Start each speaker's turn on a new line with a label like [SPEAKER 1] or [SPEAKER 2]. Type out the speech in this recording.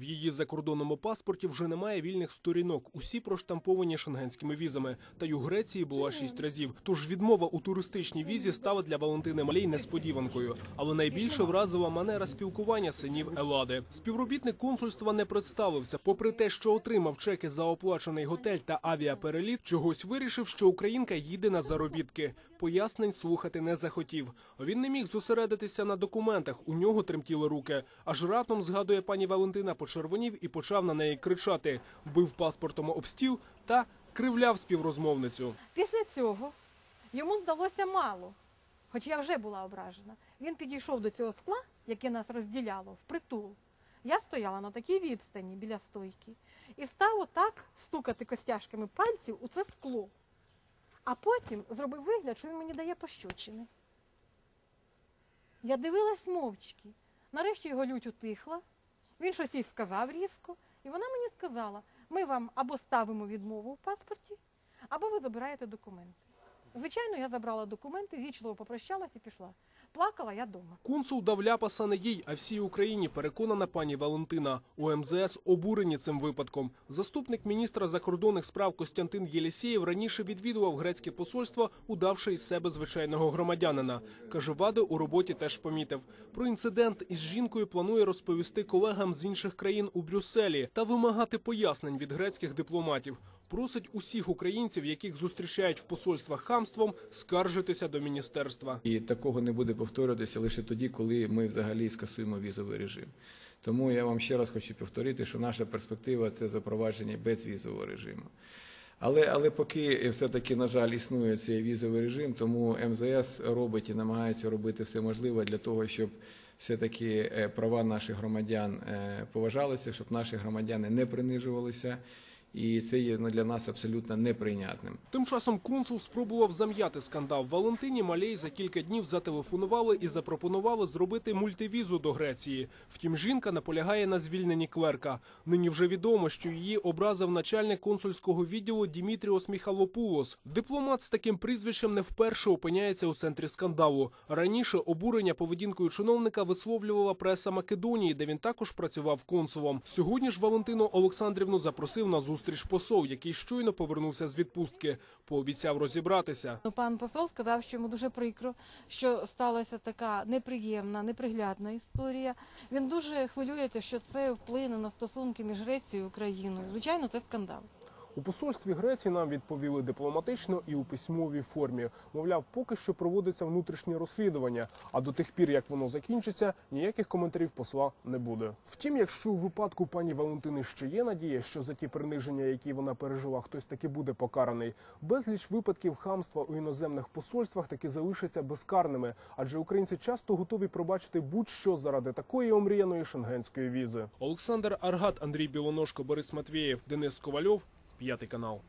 [SPEAKER 1] В її закордонному паспорті вже немає вільних сторінок. Усі проштамповані шенгенськими візами. Та й у Греції була шість разів. Тож відмова у туристичній візі стала для Валентини Малій несподіванкою. Але найбільше вразила манера спілкування синів Елади. Співробітник консульства не представився. Попри те, що отримав чеки за оплачений готель та авіапереліт, чогось вирішив, що українка їде на заробітки. Пояснень слухати не захотів. Він не міг зосередитися на документах. У нього тремтіли руки. Аж раптом згадує пані Валентина, почервонів і почав на неї кричати, бив паспортом об стіл та кривляв співрозмовницю.
[SPEAKER 2] Після цього йому здалося мало, хоч я вже була ображена. Він підійшов до цього скла, яке нас розділяло, впритул. Я стояла на такій відстані біля стойки і став отак стукати костяшками пальців у це скло. А потім зробив вигляд, що він мені дає пощочини. Я дивилась мовчки. Нарешті його лють утихла. Він щось їй сказав різко, і вона мені сказала: ми вам або ставимо відмову в паспорті, або ви забираєте документи. Звичайно, я забрала документи, вічливо попрощалась і пішла. Плакала я вдома.
[SPEAKER 1] Консул дав ляпаса не їй, а всій Україні, переконана пані Валентина. У МЗС обурені цим випадком. Заступник міністра закордонних справ Костянтин Єлісєєв раніше відвідував грецьке посольство, удавши із себе звичайного громадянина. Каже, вади у роботі теж помітив. Про інцидент із жінкою планує розповісти колегам з інших країн у Брюсселі та вимагати пояснень від грецьких дипломатів. Просить усіх українців, яких зустрічають в посольствах хамством, скаржитися до міністерства.
[SPEAKER 3] І такого не буде повторюватися лише тоді, коли ми взагалі скасуємо візовий режим. Тому я вам ще раз хочу повторити, що наша перспектива це запровадження безвізового режиму. Але, але поки все-таки, на жаль, існує цей візовий режим, тому МЗС робить і намагається робити все можливе для того, щоб все-таки е, права наших громадян е, поважалися, щоб наші громадяни не принижувалися. І це є для нас абсолютно неприйнятним.
[SPEAKER 1] Тим часом консул спробував зам'яти скандал. Валентині Малей за кілька днів зателефонували і запропонували зробити мультивізу до Греції. Втім, жінка наполягає на звільненні клерка. Нині вже відомо, що її образив начальник консульського відділу Дімітріос Міхалопулос. Дипломат з таким прізвищем не вперше опиняється у центрі скандалу. Раніше обурення поведінкою чиновника висловлювала преса Македонії, де він також працював консулом. Сьогодні ж Валентину Олександрівну запросив на зустріч посол, який щойно повернувся з відпустки. Пообіцяв розібратися.
[SPEAKER 2] Ну, Пан посол сказав, що йому дуже прикро, що сталася така неприємна, неприглядна історія. Він дуже хвилюється, що це вплине на стосунки між Грецією і Україною. Звичайно, це скандал.
[SPEAKER 1] У посольстві Греції нам відповіли дипломатично і у письмовій формі. Мовляв, поки що проводиться внутрішнє розслідування, а до тих пір, як воно закінчиться, ніяких коментарів посла не буде. Втім, якщо у випадку пані Валентини ще є надія, що за ті приниження, які вона пережила, хтось таки буде покараний, безліч випадків хамства у іноземних посольствах таки залишаться безкарними, адже українці часто готові пробачити будь-що заради такої омріяної шенгенської візи. Олександр Аргат, Андрій Білоножко, Борис Матвєєв, Денис Ковальов. П'ятий канал.